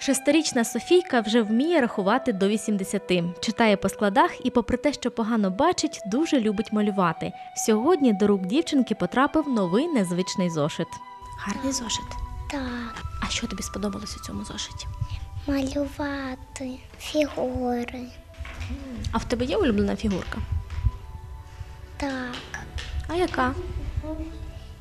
Шестирічна Софійка вже вміє рахувати до 80, читає по складах і, попри те, що погано бачить, дуже любить малювати. Сьогодні до рук дівчинки потрапив новий незвичний зошит. Гарний зошит. Так, А що тобі сподобалось у цьому зошиті? малювати фігури. А в тебе є улюблена фігурка? Так, А яка?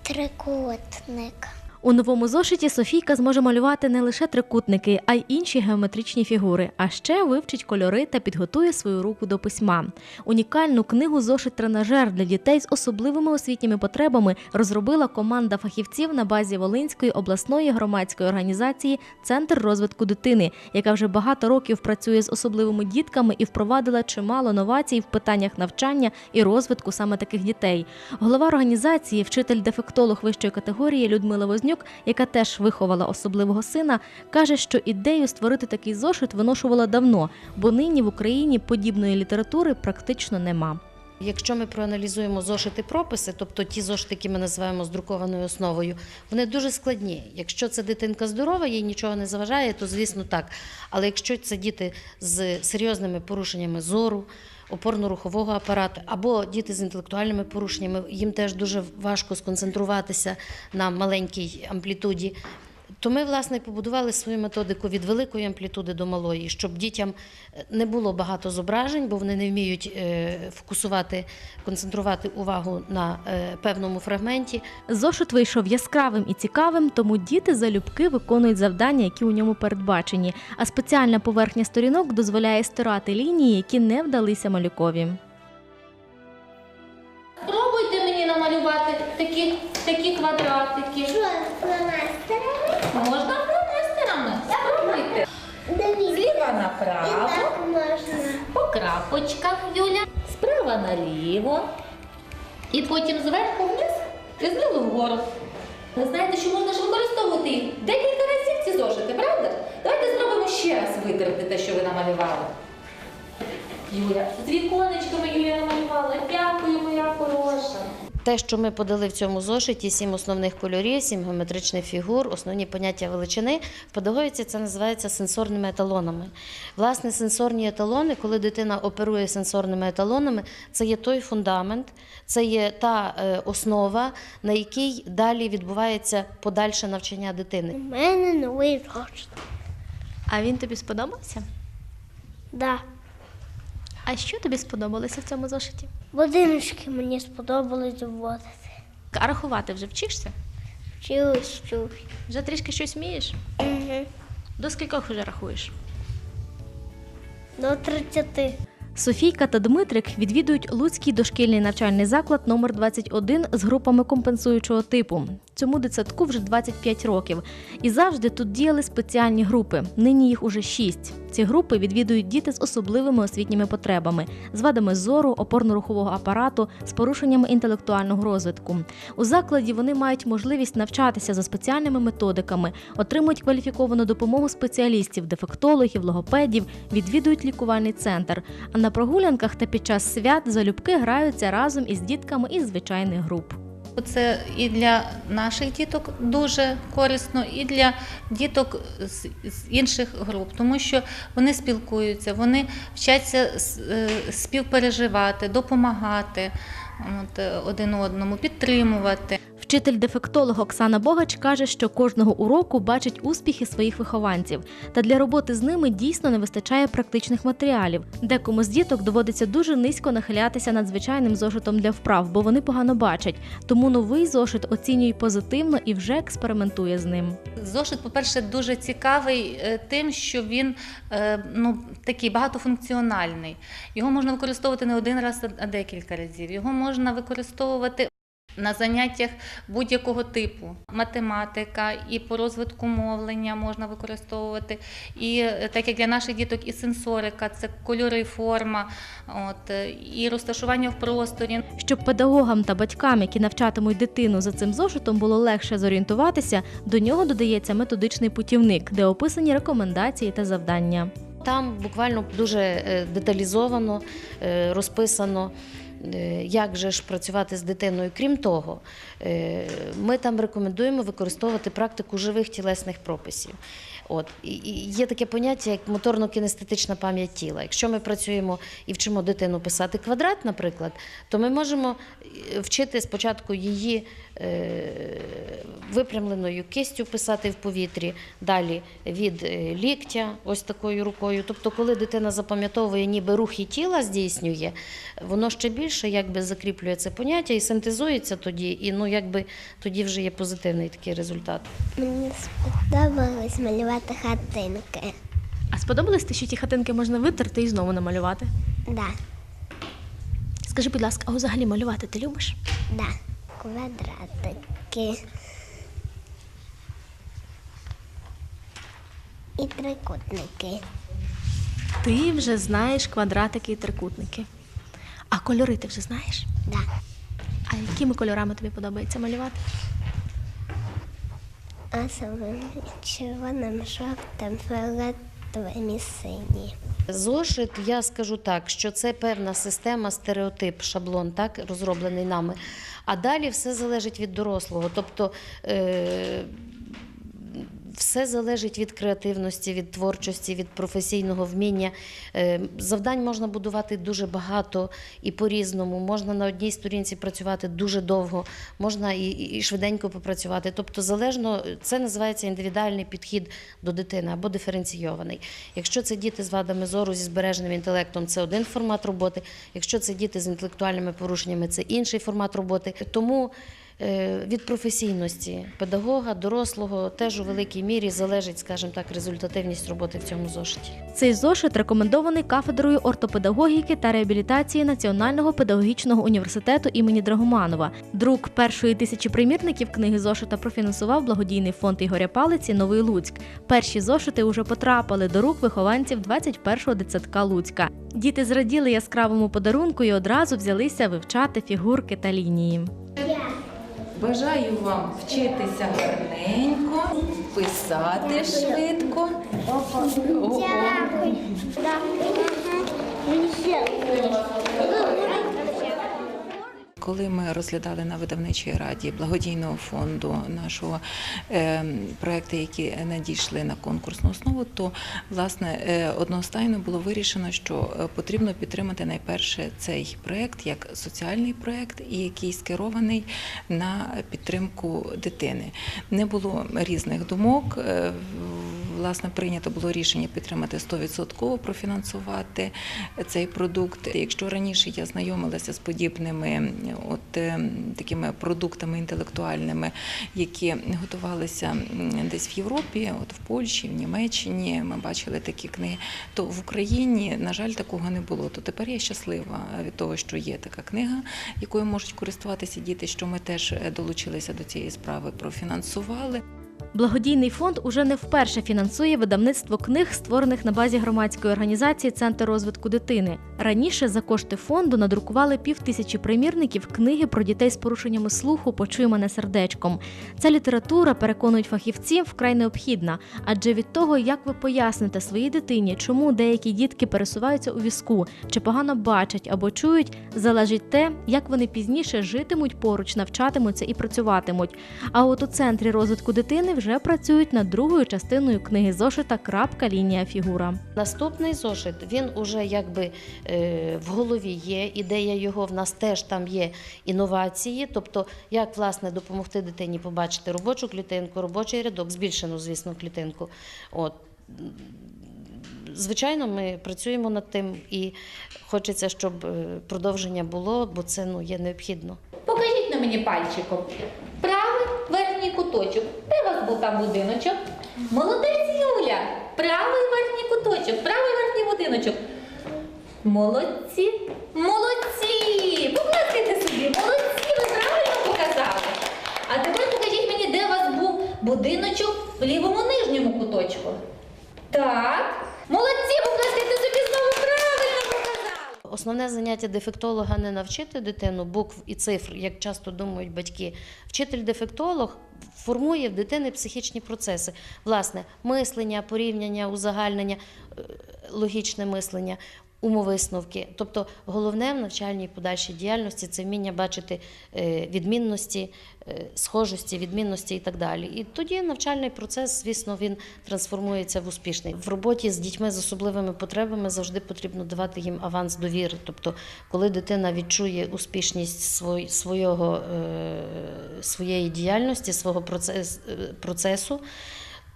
трикутник. У новому зошиті Софійка зможе малювати не лише трикутники, а й інші геометричні фігури. А ще вивчить кольори та підготує свою руку до письма. Унікальну книгу зошит тренажер для дітей з особливими освітніми потребами розробила команда фахівців на базі Волинської обласної громадської організації Центр розвитку дитини, яка вже багато років працює з особливими дітками і впровадила чимало новацій в питаннях навчання і розвитку саме таких дітей. Голова організації, вчитель-дефектолог вищої категорії Людмила Вознюк, яка теж виховала особливого сина, каже, що ідею створити такий зошит виношувала давно, бо нині в Україні подібної літератури практично нема. Якщо ми проаналізуємо зошити прописи, тобто ті зошити, які ми називаємо з друкованою основою, вони дуже складні. Якщо це дитинка здорова, їй нічого не заважає, то звісно так. Але якщо це діти з серйозними порушеннями зору, опорно-рухового апарату, або діти з інтелектуальними порушеннями, їм теж дуже важко сконцентруватися на маленькій амплітуді. То ми, власне, побудували свою методику від великої амплітуди до малої, щоб дітям е, не було багато зображень, бо вони не вміють е, фокусувати, концентрувати увагу на е, певному фрагменті. Зошит вийшов яскравим і цікавим, тому діти залюбки виконують завдання, які у ньому передбачені. А спеціальна поверхня сторінок дозволяє стирати лінії, які не вдалися малюкові. Спробуйте мені намалювати такі, такі квадратики. Направо, можна. по крапочках, Юля. Справа наліво. І потім зверху вниз і знизу вгору. Ви знаєте, що можна ж використовувати їх декілька разів ці зошити, правда? Давайте спробуємо ще раз витерти те, що ви намалювали. Юля, з віконечками Юлія намалювала. Дякую, моя хороша. Те, що ми подали в цьому зошиті, сім основних кольорів, сім геометричних фігур, основні поняття величини, в педагогіці це називається сенсорними еталонами. Власне, сенсорні еталони, коли дитина оперує сенсорними еталонами, це є той фундамент, це є та е, основа, на якій далі відбувається подальше навчання дитини. У мене новий зошит. А він тобі сподобався? Да. А що тобі сподобалося в цьому зошиті? Будиночки мені сподобалось вводити. А рахувати вже вчишся? Вчусь, вчусь. Вже трішки щось вмієш? Угу. До скількох вже рахуєш? До 30. Софійка та Дмитрик відвідують Луцький дошкільний навчальний заклад номер 21 з групами компенсуючого типу. Цьому дитсадку вже 25 років. І завжди тут діяли спеціальні групи. Нині їх уже шість. Ці групи відвідують діти з особливими освітніми потребами, з вадами зору, опорно-рухового апарату, з порушеннями інтелектуального розвитку. У закладі вони мають можливість навчатися за спеціальними методиками, отримують кваліфіковану допомогу спеціалістів, дефектологів, логопедів, відвідують лікувальний центр. А на прогулянках та під час свят залюбки граються разом із дітками із звичайних груп. Це і для наших діток дуже корисно, і для діток з, інших груп, тому що вони спілкуються, вони вчаться е, співпереживати, допомагати е, один одному, підтримувати. Вчитель-дефектолог Оксана Богач каже, що кожного уроку бачить успіхи своїх вихованців. Та для роботи з ними дійсно не вистачає практичних матеріалів. Декому з діток доводиться дуже низько нахилятися над звичайним зошитом для вправ, бо вони погано бачать. Тому новий зошит оцінює позитивно і вже експериментує з ним. Зошит, по-перше, дуже цікавий е, тим, що він е, ну, такий багатофункціональний. Його можна використовувати не один раз, а декілька разів. Його можна використовувати. На заняттях будь-якого типу математика і по розвитку мовлення можна використовувати. І е, так як для наших діток і сенсорика, це кольори, форма, от, е, і розташування в просторі. Щоб педагогам та батькам, які навчатимуть дитину за цим зошитом, було легше зорієнтуватися, до нього додається методичний путівник, де описані рекомендації та завдання. Там буквально дуже е, деталізовано розписано Як же ж працювати з дитиною? Крім того, е, ми там рекомендуємо використовувати практику живих тілесних прописів. От і, є таке поняття, як моторно-кінестетична пам'ять тіла. Якщо ми працюємо і вчимо дитину писати квадрат, наприклад, то ми можемо е, вчити спочатку її е, випрямленою кистю писати в повітрі, далі від е, ліктя, ось такою рукою. Тобто, коли дитина запам'ятовує, ніби рухи тіла здійснює, воно ще більше якби закріплює це поняття і синтезується тоді, і ну якби тоді вже є позитивний такий результат. Мені сподобалось малювати хатинки. А сподобалось те, що ті хатинки можна витерти і знову намалювати? Да, Скажи, будь ласка, а взагалі малювати ти любиш? да. Квадратики. І трикутники. Ти вже знаєш квадратики і трикутники. Кольори ти вже знаєш? Да. А якими кольорами тобі подобається малювати? Асовим, червоним, жовтим, фіолетовим і синім. Зошит, я скажу так, що це певна система, стереотип, шаблон, так розроблений нами. А далі все залежить від дорослого. Тобто е- все залежить від креативності, від творчості, від професійного вміння. Е, Завдань можна будувати дуже багато і по-різному. Можна на одній сторінці працювати дуже довго, можна і, і швиденько попрацювати. Тобто, залежно, це називається індивідуальний підхід до дитини або диференційований. Якщо це діти з вадами зору зі збереженим інтелектом, це один формат роботи. Якщо це діти з інтелектуальними порушеннями, це інший формат роботи. Тому від професійності педагога, дорослого теж у великій мірі залежить, скажімо так, результативність роботи в цьому зошиті. Цей зошит рекомендований кафедрою ортопедагогіки та реабілітації Національного педагогічного університету імені Драгоманова. Друк першої тисячі примірників книги зошита профінансував благодійний фонд Ігоря Палиці Новий Луцьк. Перші зошити уже потрапили до рук вихованців 21-го дитсадка Луцька. Діти зраділи яскравому подарунку і одразу взялися вивчати фігурки та лінії. Бажаю вам вчитися гарненько, писати швидко. О-о. Коли ми розглядали на видавничій раді благодійного фонду нашого е, проекти, які надійшли на конкурсну основу, то власне е, одностайно було вирішено, що е, потрібно підтримати найперше цей проект як соціальний проект, і який скерований на підтримку дитини. Не було різних думок. Е, Власне, прийнято було рішення підтримати 100% профінансувати цей продукт. Якщо раніше я знайомилася з подібними от е, такими продуктами інтелектуальними, які готувалися десь в Європі, от в Польщі, в Німеччині, ми бачили такі книги, то в Україні, на жаль, такого не було. То тепер я щаслива від того, що є така книга, якою можуть користуватися діти, що ми теж е, долучилися до цієї справи, профінансували. Благодійний фонд уже не вперше фінансує видавництво книг, створених на базі громадської організації Центр розвитку дитини. Раніше за кошти фонду надрукували півтисячі примірників книги про дітей з порушеннями слуху Почуй мене сердечком. Ця література, переконують фахівці, вкрай необхідна, адже від того, як ви поясните своїй дитині, чому деякі дітки пересуваються у візку, чи погано бачать або чують, залежить те, як вони пізніше житимуть поруч, навчатимуться і працюватимуть. А от у центрі розвитку дитини вже працюють над другою частиною книги зошита Крапка лінія фігура. Наступний зошит він уже якби в голові є. Ідея його в нас теж там є інновації. Тобто, як власне допомогти дитині побачити робочу клітинку, робочий рядок, збільшену, звісно, клітинку. От. Звичайно, ми працюємо над тим і хочеться, щоб е, продовження було, бо це ну, є необхідно. Покажіть на мені пальчиком. Правий верхній куточок. Де у вас був там будиночок? Молодець Юля. Правий верхній куточок, правий верхній будиночок. Молодці. Молодці! Поплескайте собі, молодці, ви правильно показали. А тепер покажіть мені, де у вас був будиночок в лівому нижньому куточку. Так. Молодці, поплескайте собі знову правильно показали. Основне заняття дефектолога не навчити дитину букв і цифр, як часто думають батьки. Вчитель-дефектолог формує в дитини психічні процеси. Власне, мислення, порівняння, узагальнення, е, логічне мислення. Умовисновки. Тобто головне в навчальній подальшій діяльності це вміння бачити е, відмінності, е, схожості, відмінності і так далі. І тоді навчальний процес, звісно, він трансформується в успішний. В роботі з дітьми з особливими потребами завжди потрібно давати їм аванс довіри. Тобто, коли дитина відчує успішність свого, е, своєї діяльності, свого процес- процесу,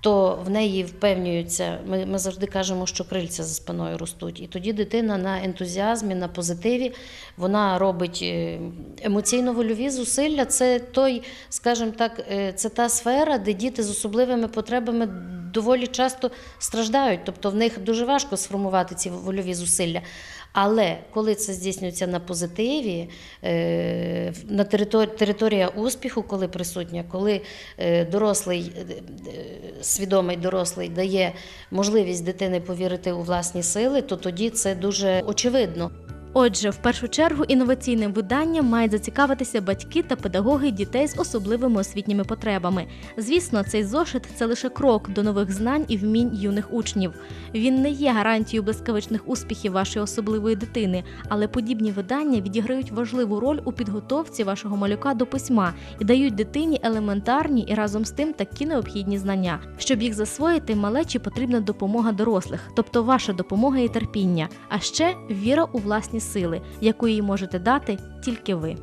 то в неї впевнюються. Ми, ми завжди кажемо, що крильця за спиною ростуть. І тоді дитина на ентузіазмі, на позитиві, вона робить е, емоційно-вольові зусилля. Це той, скажімо так, е, це та сфера, де діти з особливими потребами доволі часто страждають. Тобто в них дуже важко сформувати ці вольові зусилля. Але коли це здійснюється на позитиві, е, на територія успіху, коли присутня, коли е, дорослий, е, свідомий дорослий дає можливість дитини повірити у власні сили, то тоді це дуже очевидно. Отже, в першу чергу інноваційним виданням мають зацікавитися батьки та педагоги дітей з особливими освітніми потребами. Звісно, цей зошит це лише крок до нових знань і вмінь юних учнів. Він не є гарантією блискавичних успіхів вашої особливої дитини, але подібні видання відіграють важливу роль у підготовці вашого малюка до письма і дають дитині елементарні і разом з тим такі необхідні знання. Щоб їх засвоїти, малечі потрібна допомога дорослих, тобто ваша допомога і терпіння, а ще віра у власні сили, яку їй можете дати тільки ви.